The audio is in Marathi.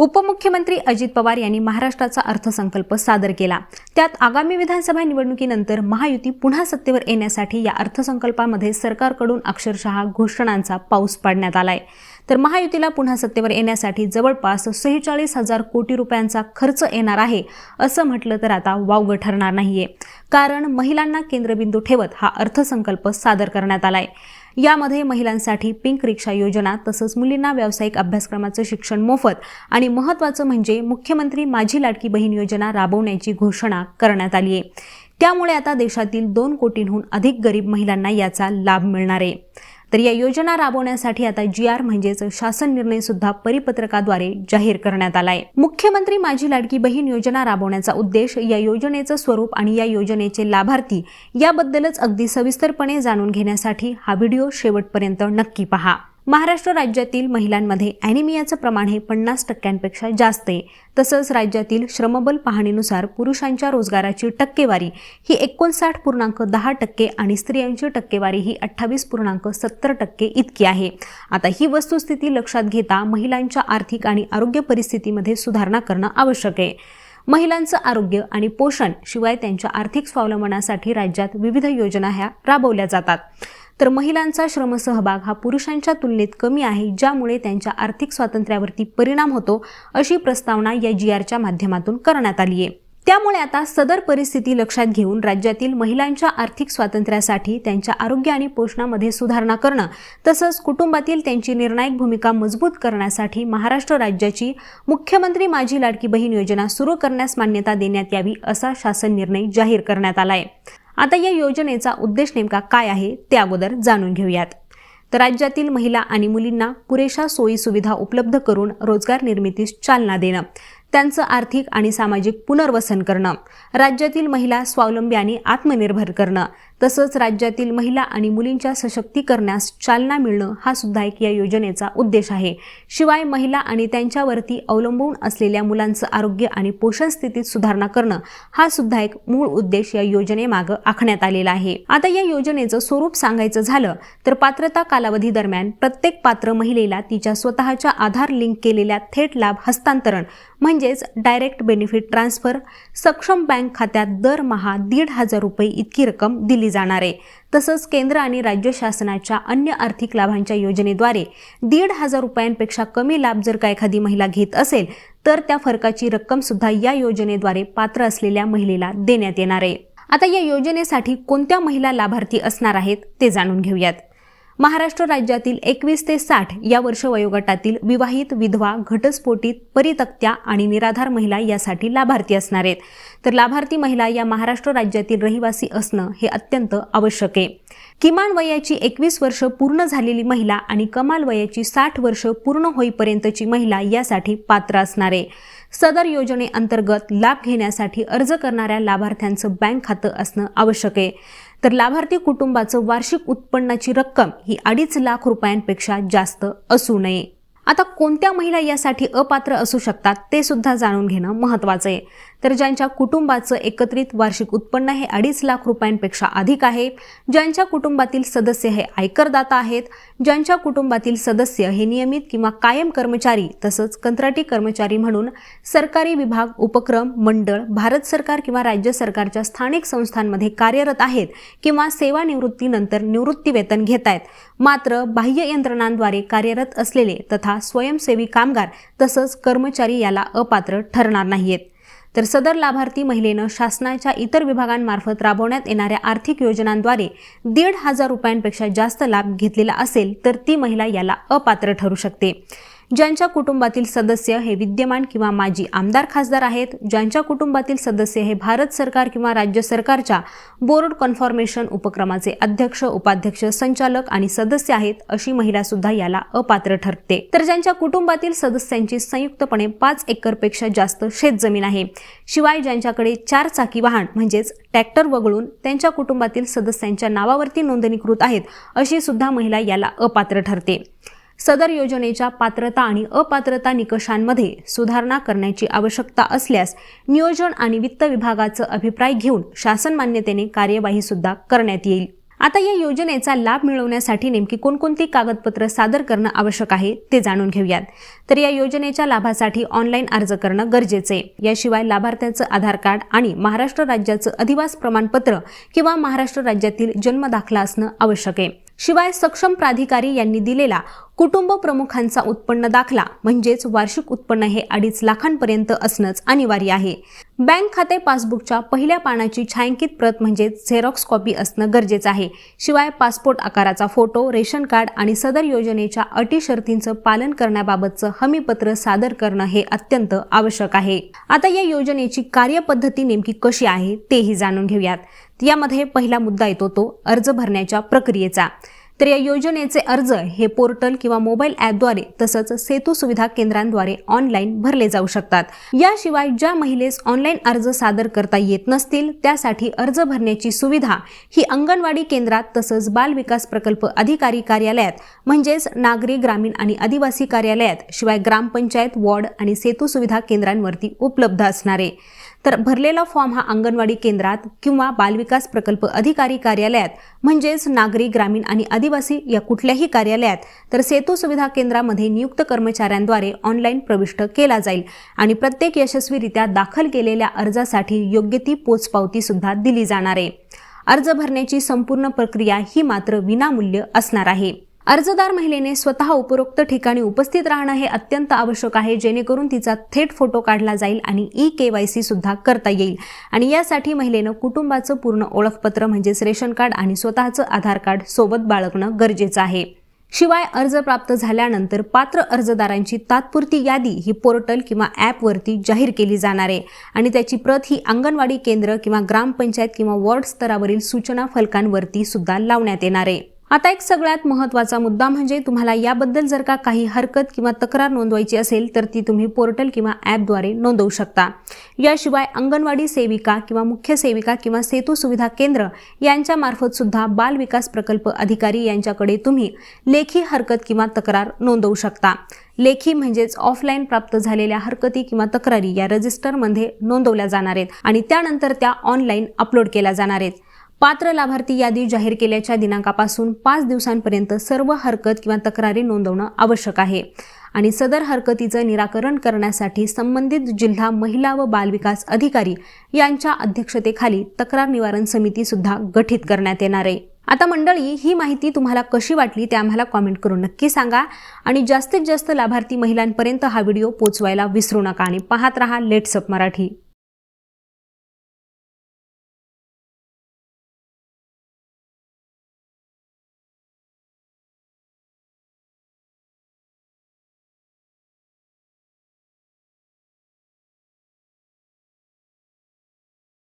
उपमुख्यमंत्री अजित पवार यांनी महाराष्ट्राचा अर्थसंकल्प सादर केला. त्यात आगामी विधानसभा निवडणुकीनंतर महायुती पुन्हा सत्तेवर येण्यासाठी या अर्थसंकल्पामध्ये सरकारकडून अक्षरशः घोषणांचा पाऊस पाडण्यात आलाय. तर महायुतीला पुन्हा सत्तेवर येण्यासाठी जवळपास सेहेचाळीस हजार कोटी रुपयांचा खर्च येणार आहे असं म्हटलं तर आता वावगं ठरणार नाहीये. कारण महिलांना केंद्रबिंदू ठेवत हा अर्थसंकल्प सादर करण्यात आलाय. यामध्ये महिलांसाठी पिंक रिक्षा योजना तसंच मुलींना व्यावसायिक अभ्यासक्रमाचं शिक्षण मोफत आणि महत्त्वाचं म्हणजे मुख्यमंत्री माझी लाडकी बहीण योजना राबवण्याची घोषणा करण्यात आली आहे. त्यामुळे आता देशातील दोन कोटींहून अधिक गरीब महिलांना याचा लाभ मिळणार आहे. तर या योजना राबवण्यासाठी आता जी आर म्हणजेच शासन निर्णय सुद्धा परिपत्रकाद्वारे जाहीर करण्यात आला आहे मुख्यमंत्री माझी लाडकी बहीण योजना राबवण्याचा उद्देश या योजनेचं स्वरूप आणि या योजनेचे लाभार्थी याबद्दलच अगदी सविस्तरपणे जाणून घेण्यासाठी हा व्हिडिओ शेवटपर्यंत नक्की पहा. महाराष्ट्र राज्यातील महिलांमध्ये अॅनिमियाचं प्रमाण हे पन्नास टक्क्यांपेक्षा जास्त आहे. तसंच राज्यातील श्रमबल पाहणीनुसार पुरुषांच्या रोजगाराची टक्केवारी ही एकोणसाठ पूर्णांक दहा टक्के आणि स्त्रियांची टक्केवारी ही अठ्ठावीस पूर्णांक सत्तर टक्के इतकी आहे. आता ही वस्तुस्थिती लक्षात घेता महिलांच्या आर्थिक आणि आरोग्य परिस्थितीमध्ये सुधारणा करणं आवश्यक आहे. महिलांचं आरोग्य आणि पोषण शिवाय त्यांच्या आर्थिक स्वावलंबनासाठी राज्यात विविध योजना ह्या राबवल्या जातात. तर महिलांचा श्रमसहभाग हा पुरुषांच्या तुलनेत कमी आहे ज्यामुळे त्यांच्या आर्थिक स्वातंत्र्यावरती परिणाम होतो अशी प्रस्तावना या जी आरच्या माध्यमातून करण्यात आली आहे. त्यामुळे आता सदर परिस्थिती लक्षात घेऊन राज्यातील महिलांच्या आर्थिक स्वातंत्र्यासाठी त्यांच्या आरोग्य आणि पोषणामध्ये सुधारणा करणं तसंच कुटुंबातील त्यांची निर्णायक भूमिका मजबूत करण्यासाठी महाराष्ट्र राज्याची मुख्यमंत्री माझी लाडकी बहीण योजना सुरू करण्यास मान्यता देण्यात यावी असा शासन निर्णय जाहीर करण्यात आला आहे आता या योजनेचा उद्देश नेमका काय आहे ते अगोदर जाणून घेऊयात. तर राज्यातील महिला आणि मुलींना पुरेशा सोयी सुविधा उपलब्ध करून रोजगार निर्मितीस चालना देणं. त्यांचं आर्थिक आणि सामाजिक पुनर्वसन करणं राज्यातील महिला स्वावलंबी आणि आत्मनिर्भर करणं तसंच राज्यातील महिला आणि मुलींच्या सशक्तीकरणास चालना मिळणं हा सुद्धा एक या योजनेचा उद्देश आहे. शिवाय महिला आणि त्यांच्यावरती अवलंबून असलेल्या मुलांचं आरोग्य आणि पोषण स्थितीत सुधारणा करणं हा सुद्धा एक मूळ उद्देश या योजनेमागं आखण्यात आलेला आहे. आता या योजनेचं स्वरूप सांगायचं झालं तर पात्रता कालावधी दरम्यान प्रत्येक पात्र महिलेला तिच्या स्वतःच्या आधार लिंक केलेल्या थेट लाभ हस्तांतरण म्हणजे म्हणजेच डायरेक्ट बेनिफिट ट्रान्सफर सक्षम बँक खात्यात दरमहा दीड हजार रुपये इतकी रक्कम दिली जाणार आहे. तसंच केंद्र आणि राज्य शासनाच्या अन्य आर्थिक लाभांच्या योजनेद्वारे दीड हजार रुपयांपेक्षा कमी लाभ जर का एखादी महिला घेत असेल तर त्या फरकाची रक्कम सुद्धा या योजनेद्वारे पात्र असलेल्या महिलेला देण्यात येणार आहे. आता या योजनेसाठी कोणत्या महिला लाभार्थी असणार आहेत ते जाणून घेऊयात. महाराष्ट्र राज्यातील एकवीस ते साठ या वर्ष वयोगटातील विवाहित विधवा घटस्फोटित परितक्त्या आणि निराधार महिला यासाठी लाभार्थी असणार आहेत. तर लाभार्थी महिला या महाराष्ट्र राज्यातील रहिवासी असणं हे अत्यंत आवश्यक आहे. किमान वयाची एकवीस वर्ष पूर्ण झालेली महिला आणि कमाल वयाची साठ वर्ष पूर्ण होईपर्यंतची महिला यासाठी पात्र असणार आहे. सदर योजनेअंतर्गत लाभ घेण्यासाठी अर्ज करणाऱ्या लाभार्थ्यांचं बँक खातं असणं आवश्यक आहे. तर लाभार्थी कुटुंबाचं वार्षिक उत्पन्नाची रक्कम ही अडीच लाख रुपयांपेक्षा जास्त असू नये. आता कोणत्या महिला यासाठी अपात्र असू शकतात ते सुद्धा जाणून घेणं महत्त्वाचं आहे. तर ज्यांच्या कुटुंबाचं एकत्रित वार्षिक उत्पन्न हे अडीच लाख रुपयांपेक्षा अधिक आहे ज्यांच्या कुटुंबातील सदस्य हे आयकरदाता आहेत ज्यांच्या कुटुंबातील सदस्य हे नियमित किंवा कायम कर्मचारी तसंच कंत्राटी कर्मचारी म्हणून सरकारी विभाग उपक्रम मंडळ भारत सरकार किंवा राज्य सरकारच्या स्थानिक संस्थांमध्ये कार्यरत आहेत किंवा सेवानिवृत्तीनंतर निवृत्ती वेतन घेत आहेत. मात्र बाह्य यंत्रणांद्वारे कार्यरत असलेले तथा स्वयंसेवी कामगार तसंच कर्मचारी याला अपात्र ठरणार नाहीयेत. तर सदर लाभार्थी महिलेनं शासनाच्या इतर विभागांमार्फत राबवण्यात येणाऱ्या आर्थिक योजनांद्वारे दीड हजार रुपयांपेक्षा जास्त लाभ घेतलेला असेल तर ती महिला याला अपात्र ठरू शकते. ज्यांच्या कुटुंबातील सदस्य हे विद्यमान किंवा माजी आमदार खासदार आहेत ज्यांच्या कुटुंबातील सदस्य हे भारत सरकार किंवा राज्य सरकारच्या बोर्ड कन्फॉर्मेशन उपक्रमाचे अध्यक्ष उपाध्यक्ष संचालक आणि सदस्य आहेत अशी महिला सुद्धा याला अपात्र ठरते. तर ज्यांच्या कुटुंबातील सदस्यांची संयुक्तपणे पाच एकरपेक्षा जास्त शेतजमीन आहे. शिवाय ज्यांच्याकडे चार चाकी वाहन म्हणजेच ट्रॅक्टर वगळून त्यांच्या कुटुंबातील सदस्यांच्या नावावरती नोंदणीकृत आहेत अशी सुद्धा महिला याला अपात्र ठरते. सदर योजनेच्या पात्रता आणि अपात्रता निकषांमध्ये सुधारणा करण्याची आवश्यकता असल्यास नियोजन आणि वित्त विभागाचं अभिप्राय घेऊन शासन मान्यतेने कार्यवाही सुद्धा करण्यात येईल. आता या योजनेचा लाभ मिळवण्यासाठी नेमकी कोणकोणती कागदपत्र सादर करणं आवश्यक आहे ते जाणून घेऊयात. तर या योजनेच्या लाभासाठी ऑनलाईन अर्ज करणं गरजेचं आहे. याशिवाय लाभार्थ्याचं आधार कार्ड आणि महाराष्ट्र राज्याचं अधिवास प्रमाणपत्र किंवा महाराष्ट्र राज्यातील जन्म दाखला असणं आवश्यक आहे. शिवाय सक्षम प्राधिकारी यांनी दिलेला कुटुंब प्रमुखांचा उत्पन्न दाखला म्हणजेच वार्षिक उत्पन्न हे अडीच लाखांपर्यंत असणंच अनिवार्य आहे. बँक खाते पासबुकच्या पहिल्या पानाची छायांकित प्रत म्हणजेच झेरॉक्स कॉपी असणं गरजेचं आहे. शिवाय पासपोर्ट आकाराचा फोटो रेशन कार्ड आणि सदर योजनेच्या अटी शर्तींचं पालन करण्याबाबतचं हमीपत्र सादर करणं हे अत्यंत आवश्यक आहे. आता या योजनेची कार्यपद्धती नेमकी कशी आहे तेही जाणून घेऊयात. यामध्ये पहिला मुद्दा येतो तो अर्ज भरण्याच्या प्रक्रियेचा. तर या योजनेचे अर्ज हे पोर्टल किंवा मोबाईल ॲपद्वारे तसंच सेतू सुविधा केंद्रांद्वारे ऑनलाईन भरले जाऊ शकतात. याशिवाय ज्या महिलेस ऑनलाईन अर्ज सादर करता येत नसतील त्यासाठी अर्ज भरण्याची सुविधा ही अंगणवाडी केंद्रात तसंच बाल विकास प्रकल्प अधिकारी कार्यालयात म्हणजेच नागरी ग्रामीण आणि आदिवासी कार्यालयात शिवाय ग्रामपंचायत वॉर्ड आणि सेतू सुविधा केंद्रांवरती उपलब्ध असणार. आहे तर भरलेला फॉर्म हा अंगणवाडी केंद्रात किंवा बालविकास प्रकल्प अधिकारी कार्यालयात म्हणजेच नागरी ग्रामीण आणि आदिवासी या कुठल्याही कार्यालयात तर सेतू सुविधा केंद्रामध्ये नियुक्त कर्मचाऱ्यांद्वारे ऑनलाईन प्रविष्ट केला जाईल आणि प्रत्येक यशस्वीरित्या दाखल केलेल्या अर्जासाठी योग्य ती पोचपावती सुद्धा दिली जाणार आहे. अर्ज भरण्याची संपूर्ण प्रक्रिया ही मात्र विनामूल्य असणार आहे. अर्जदार महिलेने स्वतः उपरोक्त ठिकाणी उपस्थित राहणं हे अत्यंत आवश्यक आहे जेणेकरून तिचा थेट फोटो काढला जाईल आणि ई के वाय सी सुद्धा करता येईल. आणि यासाठी महिलेनं कुटुंबाचं पूर्ण ओळखपत्र म्हणजेच रेशन कार्ड आणि स्वतःचं आधार कार्ड सोबत बाळगणं गरजेचं आहे. शिवाय अर्ज प्राप्त झाल्यानंतर पात्र अर्जदारांची तात्पुरती यादी ही पोर्टल किंवा ॲपवरती जाहीर केली जाणार आहे. आणि त्याची प्रत ही अंगणवाडी केंद्र किंवा ग्रामपंचायत किंवा वॉर्ड स्तरावरील सूचना फलकांवरती सुद्धा लावण्यात येणार आहे. आता एक सगळ्यात महत्त्वाचा मुद्दा म्हणजे तुम्हाला याबद्दल जर का काही हरकत किंवा तक्रार नोंदवायची असेल तर ती तुम्ही पोर्टल किंवा ॲपद्वारे नोंदवू शकता. याशिवाय अंगणवाडी सेविका किंवा मुख्य सेविका किंवा सेतू सुविधा केंद्र यांच्यामार्फत सुद्धा बाल विकास प्रकल्प अधिकारी यांच्याकडे तुम्ही लेखी हरकत किंवा तक्रार नोंदवू शकता. लेखी म्हणजेच ऑफलाईन प्राप्त झालेल्या हरकती किंवा तक्रारी या रजिस्टरमध्ये नोंदवल्या जाणार आहेत आणि त्यानंतर त्या ऑनलाईन अपलोड केल्या जाणार आहेत. पात्र लाभार्थी यादी जाहीर केल्याच्या दिनांकापासून पाच दिवसांपर्यंत सर्व हरकत किंवा तक्रारी नोंदवणं आवश्यक आहे. आणि सदर हरकतीचं निराकरण करण्यासाठी संबंधित जिल्हा महिला व बालविकास अधिकारी यांच्या अध्यक्षतेखाली तक्रार निवारण समिती सुद्धा गठीत करण्यात येणार आहे. आता मंडळी ही माहिती तुम्हाला कशी वाटली ते आम्हाला कॉमेंट करून नक्की सांगा. आणि जास्तीत जास्त लाभार्थी महिलांपर्यंत हा व्हिडिओ पोचवायला विसरू नका आणि पाहत रहा लेट्सअप मराठी.